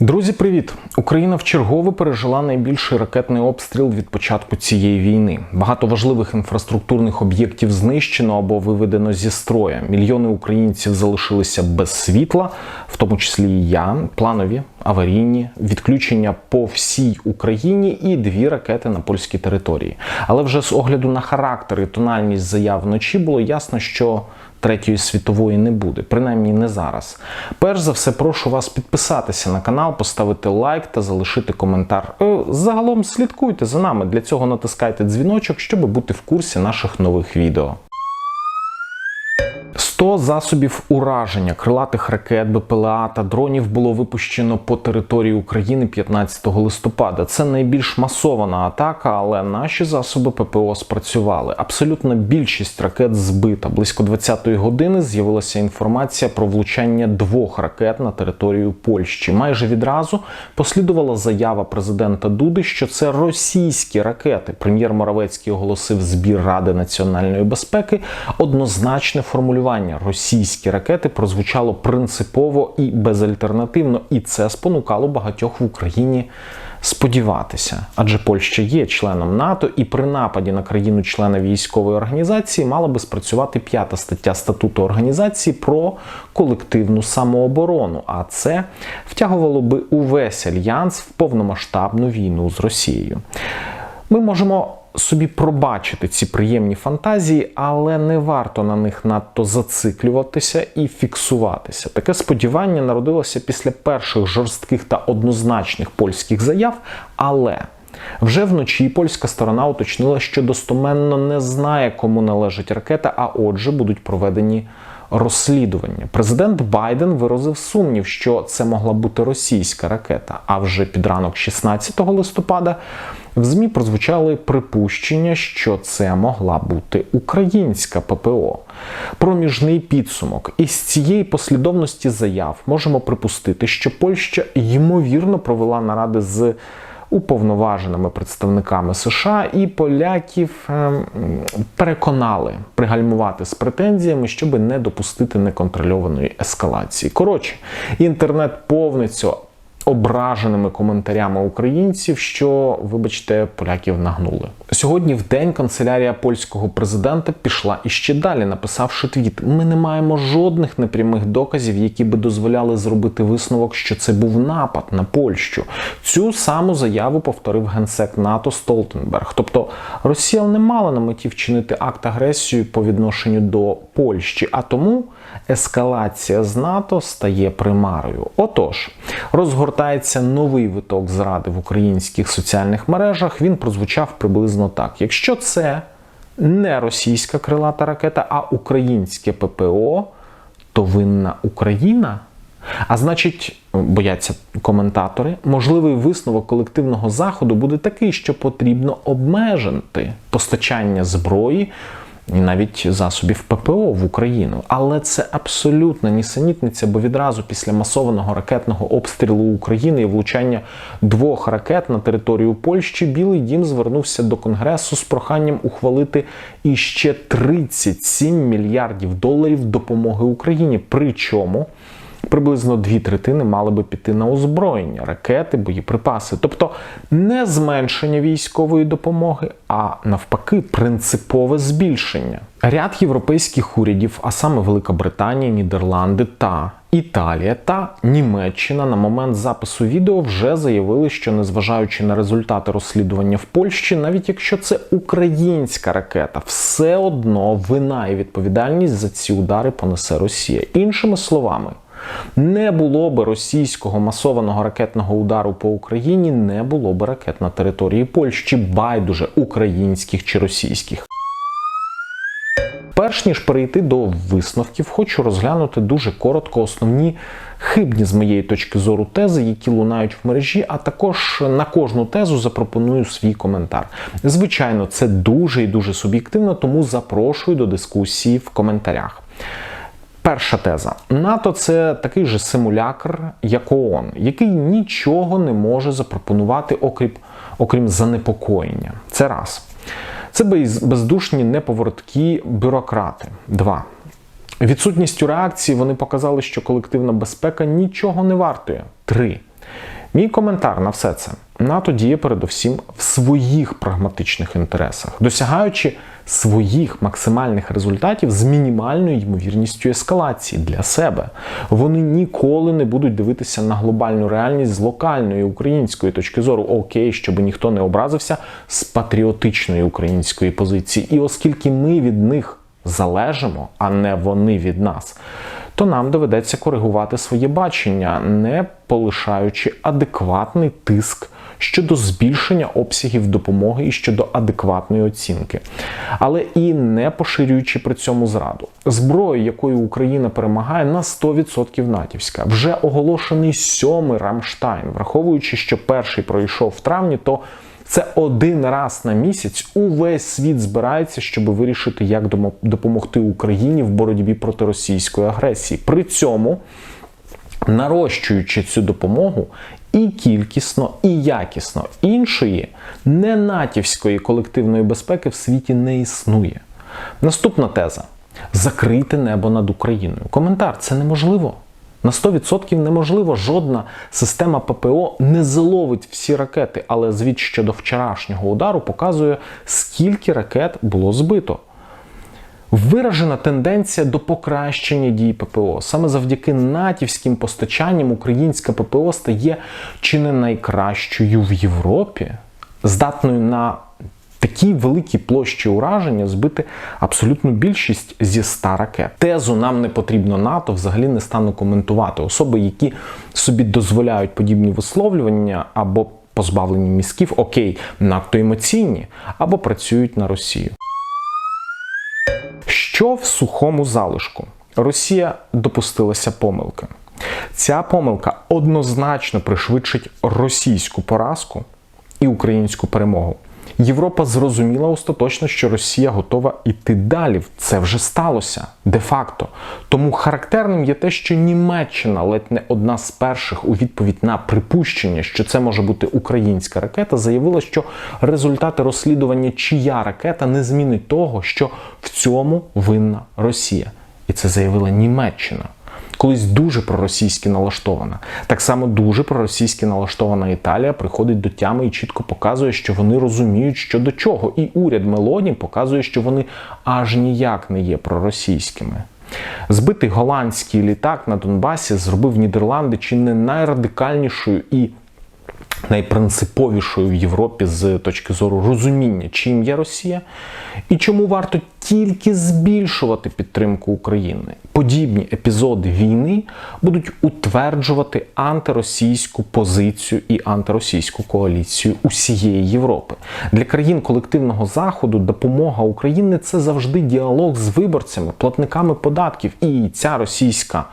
Друзі, привіт! Україна вчергове пережила найбільший ракетний обстріл від початку цієї війни. Багато важливих інфраструктурних об'єктів знищено або виведено зі строя. Мільйони українців залишилися без світла, в тому числі і я, планові, аварійні, відключення по всій Україні і дві ракети на польській території. Але вже з огляду на характер і тональність заяв вночі було ясно, що Третьої світової не буде, принаймні не зараз. Перш за все, прошу вас підписатися на канал, поставити лайк та залишити коментар. Е, Загалом слідкуйте за нами. Для цього натискайте дзвіночок, щоб бути в курсі наших нових відео. 100 засобів ураження крилатих ракет, БПЛА та дронів було випущено по території України 15 листопада. Це найбільш масована атака, але наші засоби ППО спрацювали. Абсолютна більшість ракет збита. Близько 20-ї години з'явилася інформація про влучання двох ракет на територію Польщі. Майже відразу послідувала заява президента Дуди, що це російські ракети. Прем'єр Моравецький оголосив збір Ради національної безпеки. Однозначне формулювання російські ракети прозвучало принципово і безальтернативно, і це спонукало багатьох в Україні сподіватися. Адже Польща є членом НАТО, і при нападі на країну-члена військової організації мала би спрацювати п'ята стаття статуту організації про колективну самооборону. А це втягувало би увесь альянс в повномасштабну війну з Росією. Ми можемо собі пробачити ці приємні фантазії, але не варто на них надто зациклюватися і фіксуватися. Таке сподівання народилося після перших жорстких та однозначних польських заяв, але. Вже вночі польська сторона уточнила, що достоменно не знає, кому належить ракета, а отже, будуть проведені розслідування. Президент Байден виразив сумнів, що це могла бути російська ракета. А вже під ранок 16 листопада в ЗМІ прозвучали припущення, що це могла бути українська ППО. Проміжний підсумок із цієї послідовності заяв можемо припустити, що Польща ймовірно провела наради з уповноваженими представниками США і поляків ем, переконали пригальмувати з претензіями, щоб не допустити неконтрольованої ескалації. Коротше, інтернет повниться ображеними коментарями українців, що, вибачте, поляків нагнули. Сьогодні в день канцелярія польського президента пішла іще далі, написавши твіт: ми не маємо жодних непрямих доказів, які би дозволяли зробити висновок, що це був напад на Польщу. Цю саму заяву повторив генсек НАТО Столтенберг. Тобто Росія не мала на меті вчинити акт агресії по відношенню до Польщі, а тому ескалація з НАТО стає примарою. Отож, розгортається новий виток зради в українських соціальних мережах. Він прозвучав приблизно так: якщо це не російська крилата ракета, а українське ППО, то винна Україна. А значить, бояться коментатори, можливий висновок колективного заходу буде такий, що потрібно обмежити постачання зброї і навіть засобів ППО в Україну. Але це абсолютна нісенітниця, бо відразу після масованого ракетного обстрілу України і влучання двох ракет на територію Польщі Білий Дім звернувся до Конгресу з проханням ухвалити іще 37 мільярдів доларів допомоги Україні. Причому приблизно дві третини мали би піти на озброєння, ракети, боєприпаси, тобто не зменшення військової допомоги, а навпаки, принципове збільшення. Ряд європейських урядів, а саме Велика Британія, Нідерланди та Італія та Німеччина на момент запису відео вже заявили, що незважаючи на результати розслідування в Польщі, навіть якщо це українська ракета, все одно вина і відповідальність за ці удари понесе Росія. Іншими словами. Не було би російського масованого ракетного удару по Україні, не було б ракет на території Польщі, байдуже українських чи російських. Перш ніж перейти до висновків, хочу розглянути дуже коротко основні хибні з моєї точки зору тези, які лунають в мережі, а також на кожну тезу запропоную свій коментар. Звичайно, це дуже і дуже суб'єктивно, тому запрошую до дискусії в коментарях. Перша теза: НАТО це такий же симулякр, як ООН, який нічого не може запропонувати, окрім, окрім занепокоєння. Це раз. Це бездушні неповороткі бюрократи. Два. Відсутністю реакції вони показали, що колективна безпека нічого не вартує. Три. Мій коментар на все це. НАТО діє передусім в своїх прагматичних інтересах, досягаючи своїх максимальних результатів з мінімальною ймовірністю ескалації для себе. Вони ніколи не будуть дивитися на глобальну реальність з локальної української точки зору, окей, щоб ніхто не образився з патріотичної української позиції. І оскільки ми від них залежимо, а не вони від нас то нам доведеться коригувати своє бачення, не полишаючи адекватний тиск щодо збільшення обсягів допомоги і щодо адекватної оцінки, але і не поширюючи при цьому зраду. Зброя, якою Україна перемагає, на 100% натівська. Вже оголошений сьомий Рамштайн, враховуючи, що перший пройшов в травні, то це один раз на місяць увесь світ збирається, щоб вирішити, як допомогти Україні в боротьбі проти російської агресії. При цьому нарощуючи цю допомогу і кількісно, і якісно іншої ненатівської колективної безпеки в світі не існує. Наступна теза: закрити небо над Україною. Коментар це неможливо. На 100% неможливо, жодна система ППО не заловить всі ракети, але звіт щодо вчорашнього удару показує, скільки ракет було збито. Виражена тенденція до покращення дій ППО. Саме завдяки натівським постачанням українська ППО стає чи не найкращою в Європі, здатною на такій великій площі ураження збити абсолютну більшість зі 100 ракет. Тезу нам не потрібно НАТО взагалі не стану коментувати. Особи, які собі дозволяють подібні висловлювання або позбавлені мізків, окей, надто емоційні, або працюють на Росію. Що в сухому залишку? Росія допустилася помилки. Ця помилка однозначно пришвидшить російську поразку і українську перемогу. Європа зрозуміла остаточно, що Росія готова йти далі. Це вже сталося де-факто. Тому характерним є те, що Німеччина ледь не одна з перших у відповідь на припущення, що це може бути українська ракета, заявила, що результати розслідування, чия ракета не змінить того, що в цьому винна Росія. І це заявила Німеччина колись дуже проросійськи налаштована. Так само дуже проросійськи налаштована Італія приходить до тями і чітко показує, що вони розуміють, що до чого. І уряд Мелоні показує, що вони аж ніяк не є проросійськими. Збитий голландський літак на Донбасі зробив Нідерланди чи не найрадикальнішою і найпринциповішою в Європі з точки зору розуміння, чим є Росія, і чому варто тільки збільшувати підтримку України. Подібні епізоди війни будуть утверджувати антиросійську позицію і антиросійську коаліцію усієї Європи. Для країн колективного заходу допомога України це завжди діалог з виборцями, платниками податків. І ця російська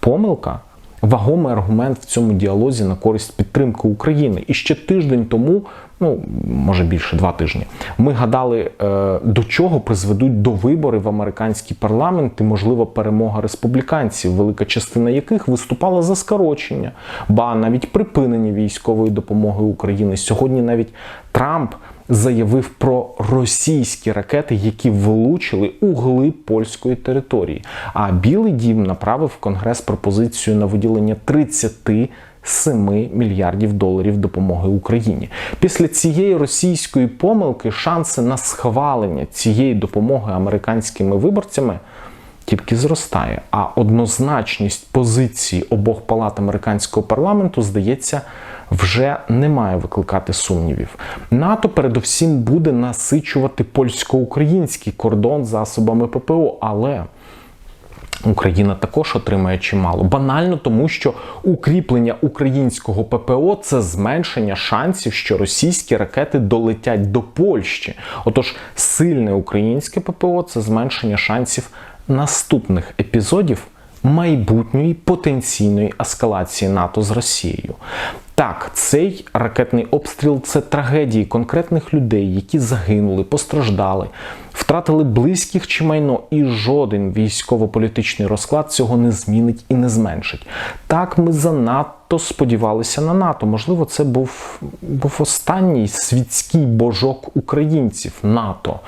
помилка вагомий аргумент в цьому діалозі на користь підтримки України. І ще тиждень тому, ну може більше два тижні, ми гадали, е, до чого призведуть до виборів в американський парламент і можлива перемога республіканців, велика частина яких виступала за скорочення, ба навіть припинення військової допомоги України. Сьогодні навіть Трамп заявив про російські ракети, які влучили у глиб польської території. А Білий Дім направив в Конгрес пропозицію на виділення 30 7 мільярдів доларів допомоги Україні. Після цієї російської помилки шанси на схвалення цієї допомоги американськими виборцями тільки зростає. А однозначність позиції обох палат американського парламенту здається вже не має викликати сумнівів. НАТО передусім буде насичувати польсько-український кордон засобами ППО, але Україна також отримає чимало. Банально тому, що укріплення українського ППО це зменшення шансів, що російські ракети долетять до Польщі. Отож, сильне українське ППО це зменшення шансів наступних епізодів майбутньої потенційної ескалації НАТО з Росією. Так, цей ракетний обстріл це трагедії конкретних людей, які загинули, постраждали, втратили близьких чи майно, і жоден військово-політичний розклад цього не змінить і не зменшить. Так, ми занадто сподівалися на НАТО. Можливо, це був, був останній світський божок українців НАТО.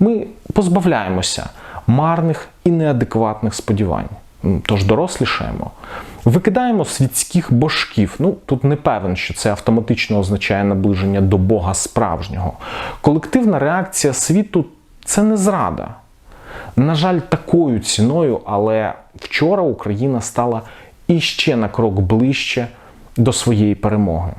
Ми позбавляємося марних і неадекватних сподівань. Тож дорослішаємо Викидаємо світських божків. Ну тут не певен, що це автоматично означає наближення до Бога справжнього. Колективна реакція світу це не зрада. На жаль, такою ціною, але вчора Україна стала іще на крок ближче до своєї перемоги.